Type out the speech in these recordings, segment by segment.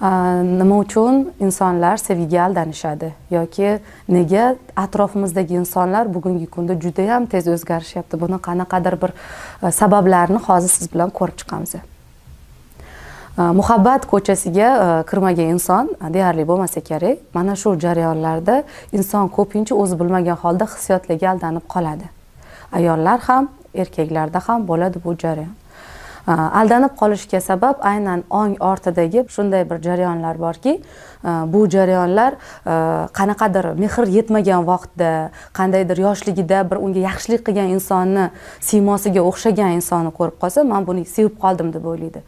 nima uchun insonlar sevgiga aldanishadi? Yoki nega atrofimizdagi insonlar bugungi kunda judayam tez o'zgarishyapti? Buni qanaqadir bir e, sabablarni hozir siz bilan ko'rib chiqamiz. E, muhabbat ko'chasiga e, kirmagan inson deyarli bo'lmasa kerak mana shu jarayonlarda inson ko'pincha o'zi bilmagan holda hissiyotlarga aldanib qoladi. Ayollar ham erkaklarda ham bo'ladi bu jarayon. Э, aldanib qolishga sabab aynan ong ortidagi shunday bir jarayonlar borki э, bu jarayonlar э, qanaqadir mehr yetmagan vaqtda qandaydir yoshligida bir unga yaxshilik qilgan insonni siymosiga o'xshagan insonni ko'rib qolsa man buni sevib qoldim deb o'ylaydi.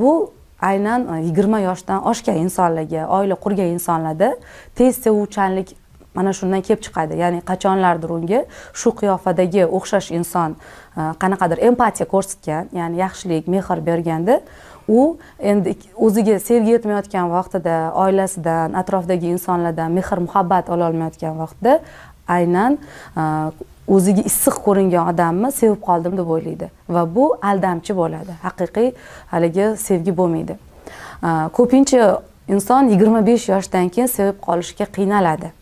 Bu aynan e, yigirma yoshdan oshgan insonlarga oila qurgan insonlarda tez sevuvchanlik mana shundan kelib chiqadi. Ya'ni qachonlardir unga shu qiyofadagi o'xshash inson e, qanaqadir empatiya ko'rsatgan ya'ni yaxshilik mehr berganda u endi o'ziga sevgi yetmayotgan vaqtida oilasidan atrofdagi insonlardan mehr muhabbat ololmayotgan vaqtda aynan e, o'ziga issiq ko'ringan odamni sevib qoldim deb o'ylaydi va bu aldamchi bo'ladi. Haqiqiy haligi sevgi bo'lmaydi. E, ko'pincha inson yigirma besh yoshdan keyin sevib qolishga qiynaladi.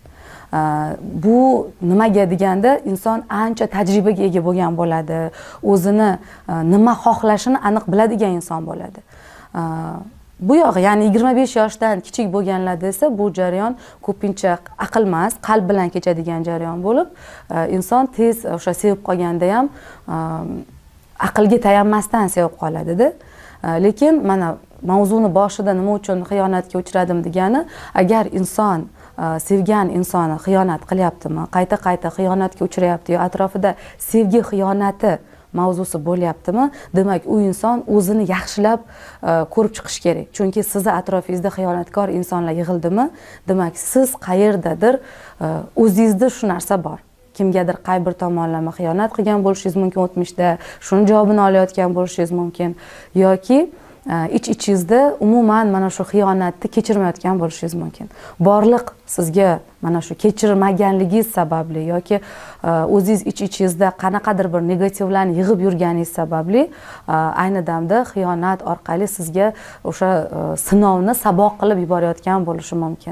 Bu nimaga deganda inson ancha tajribaga ega bo'lgan bo'ladi. O'zini e, nima xohlashini aniq biladigan inson bo'ladi. Bu yog'i ya'ni yigirma besh yoshdan kichik bo'lganlarda esa bu jarayon ko'pincha aql emas qalb bilan kechadigan jarayon bo'lib e, inson tez o'sha sevib qolganda ham e, aqlga tayanmasdan sevib qoladida lekin mana mavzuni boshida nima uchun xiyonatga uchradim degani agar inson Э, sevgan insoni xiyonat qilyaptimi? Qayta qayta xiyonatga uchrayapti yo atrofida sevgi xiyonati mavzusi bo'lyaptimi? Demak u inson o'zini yaxshilab e, ko'rib chiqish kerak. Chunki sizni atrofingizda xiyonatkor insonlar yig'ildimi? Demak siz qayerdadir e, o'zingizda shu narsa bor. Kimgadir qay bir tomonlama xiyonat qilgan bo'lishingiz mumkin o'tmishda shuni javobini olayotgan bo'lishingiz mumkin yoki ich ichingizda umuman mana shu xiyonatni kechirmayotgan bo'lishingiz mumkin. Borliq sizga mana shu kechirmaganligingiz sababli yoki e, o'zingiz ich ichingizda qanaqadir bir negativlarni yig'ib yurganingiz sababli e, ayni damda xiyonat orqali sizga o'sha e, sinovni saboq qilib yuborayotgan bo'lishi mumkin.